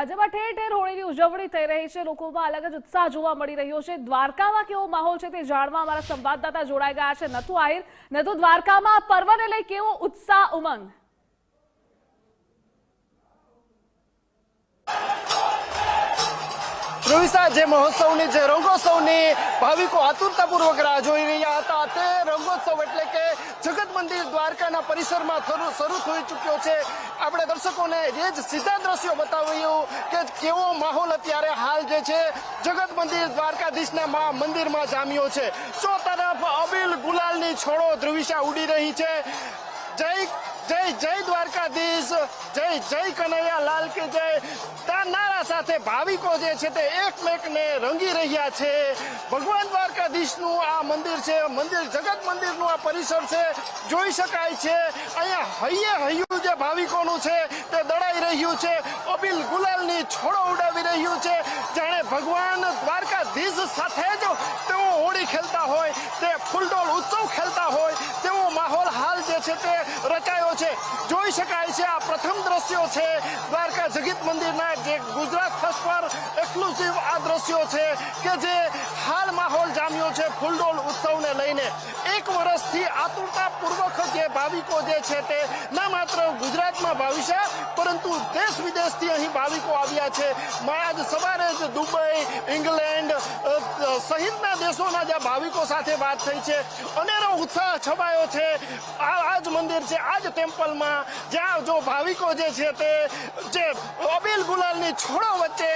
રાજ્યમાં ઠેર ઠેર હોળીની ઉજવણી થઈ રહી છે. લોકોમાં અલગ જ ઉત્સાહ જોવા મળી રહ્યો છે. દ્વારકામાં કેવો માહોલ છે તે જાણવા અમારા સંવાદદાતા જોડાઈ ગયા છે. નથુ આહિર, નથુ દ્વારકામાં પર્વને લઈ કેવો ઉત્સાહ, ઉમંગ? ધ્રુવિસા જે મહોત્સવની જે રંગોત્સવની ભાવિકો આતુરતાપૂર્વક રાહ જોઈ રહ્યા હતા. તે રંગોત્સવ એટલે કે જગત મંદિર દ્વારકાના પરિસરમાં શરૂ થઈ ચૂક્યો છે. આપણે દર્શકોને એ જ સીધા દ્રશ્યો બતાવ્યું કે કેવો માહોલ અત્યારે હાલ જે છે, જગત મંદિર દ્વારકાધીશના મા મંદિરમાં જામ્યો છે. ચો તરફ અબીલ ગુલાલની છોડો ધ્રુવિશા ઉડી રહી છે. જય જય જય દ્વારકાધીશ. જય જય કનૈયા લાલ કે જય. તા નારા સાથે ભાવિકો જે છે તે એકમેકને રંગી રહ્યા છે. ભગવાન દ્વારકાધીશનું આ મંદિર છે. મંદિર, જગત મંદિરનું આ પરિસર છે. જોઈ શકાય છે. અહીંયા હૈયે હૈયું જે ભાવિકોનું છે તે દડાઈ રહ્યું છે. અબિલ ગુલાલની છોડો ઉડાવી રહ્યું છે. જાણે ભગવાન દ્વારકાધીશ સાથે જ તેઓ હોળી ખેલતા હોય, તે ફૂલડોલ ઉત્સવ ખેલતા હોય, તેવો માહોલ હાલ જે છે તે શકાય છે. આ પ્રથમ દ્રશ્યો છે દ્વારકા જગત મંદિરના જે ગુજરાત ફર્સ્ટ પર એક્સક્લુસિવ આ દ્રશ્યો છે કે જે હાલ માહોલ જામ્યો છે ફૂલડોલ ઉત્સવને લઈને. એક વર્ષથી આતુરતાપૂર્વક જે ભાવિકો જે છે તે ના માત્ર ગુજરાતમાં ભાવિશે પરંતુ દેશ વિદેશથી અહીં ભાવિકો આવ્યા છે. આજ સવારે જ દુબઈ, ઇંગ્લેન્ડ સહિતના દેશોના જે ભાવિકો સાથે વાત થઈ છે. અનેરો ઉત્સાહ છવાયો છે. આ જ મંદિર છે, આ જ ટેમ્પલમાં. જ્યાં જો ભાવિકો જે છે તે, જે અબીલ ગુલાલની છોડો વચ્ચે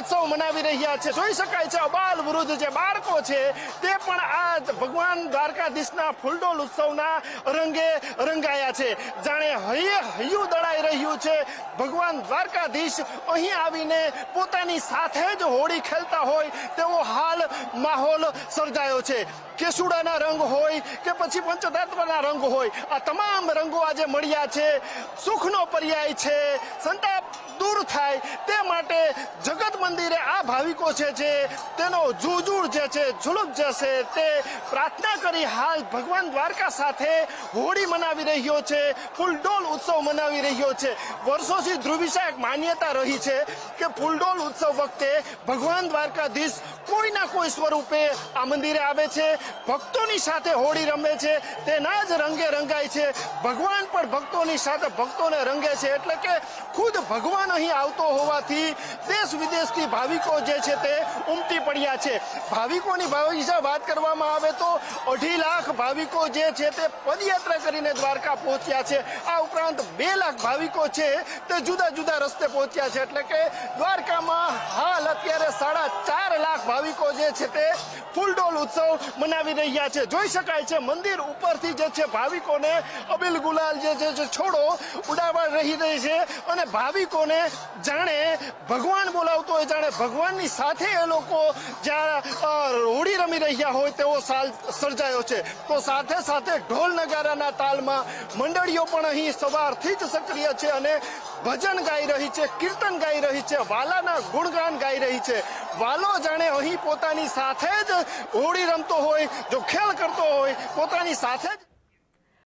રંગોત્સવ મનાવી રહ્યા છે. જોઈ શકાય છે અબાલ વૃદ્ધ જે બાળકો છે, તે પણ આ ભગવાન દ્વારકાધીશના ફૂલડોલ ઉત્સવના રંગે રંગાયા છે. જાણે હૈયે હૈયું દળાઈ રહ્યું છે. ભગવાન દ્વારકાધીશ અહીં આવીને પોતાની સાથે જ હોળી ખેલતા હોય તેવો હાલ માહોલ સર્જાયો છે. કેસુડાના રંગ હોય કે પછી પંચતત્વના રંગ હોય, આ તમામ રંગો આજે મળ્યા છે. સુખનો પર્યાય છે. સંતાપ દૂર થાય તે માટે જગત મંદિરે આ ભાવિકો છે જે તેનો જુજુડ જે છે ઝુલુક જે છે તે પ્રાર્થના કરી હાલ ભગવાન દ્વારકા સાથે હોળી મનાવી રહ્યો છે, ફૂલડોલ ઉત્સવ મનાવી રહ્યો છે. વર્ષોથી ધ્રુવિશા એક માન્યતા રહી છે કે ફૂલડોલ ઉત્સવ વખતે ભગવાન દ્વારકાધીશ કોઈના કોઈ સ્વરૂપે આ મંદિરે આવે છે. ભક્તોની સાથે હોળી રમે છે. તેના જ રંગે રંગાય છે. ભગવાન પણ ભક્તોની સાથે ભક્તોને રંગે છે. એટલે કે ખુદ ભગવાન અહીં આવતો હોવાથી દેશ વિદેશથી ભાવિકો જે છે તે ઉમટી પડ્યા છે. ભાવિકોની ભાવિક વાત કરવામાં આવે તો અઢી લાખ ભાવિકો જે છે તે પદયાત્રા કરીને દ્વારકા પહોંચ્યા છે. આ ઉપરાંત બે લાખ ભાવિકો છે તે જુદા જુદા રસ્તે પહોંચ્યા છે. એટલે કે દ્વારકામાં હાલ અત્યારે સાડા ચાર લાખ ભાવિકો જે છે તે ફૂલડોલ ઉત્સવ મનાવી રહ્યા છે. જોઈ શકાય છે, મંદિર ઉપરથી જે છે ભાવિકોને અબિલ ગુલાલ જે છે છોડો ઉડાવવા રહી રહી છે અને ભાવિકોને જાણે ભગવાન બોલાવતો હોય, જાણે ભગવાનની સાથે એ લોકો જ્યાં રમી રહ્યા હોય તેવો સાલ સર્જાયો છે. તો સાથે સાથે ઢોલ નગારાના તાલમાં મંડળીઓ પણ અહીં સવારથી જ સક્રિય છે અને ભજન ગાઈ રહી છે, કીર્તન ગાઈ રહી છે, વાલાના ગુણગાન ગાઈ રહી છે. વાલો જાણે અહીં પોતાની સાથે જ હોળી રમતો હોય, જો ખેલ કરતો હોય, પોતાની સાથે જ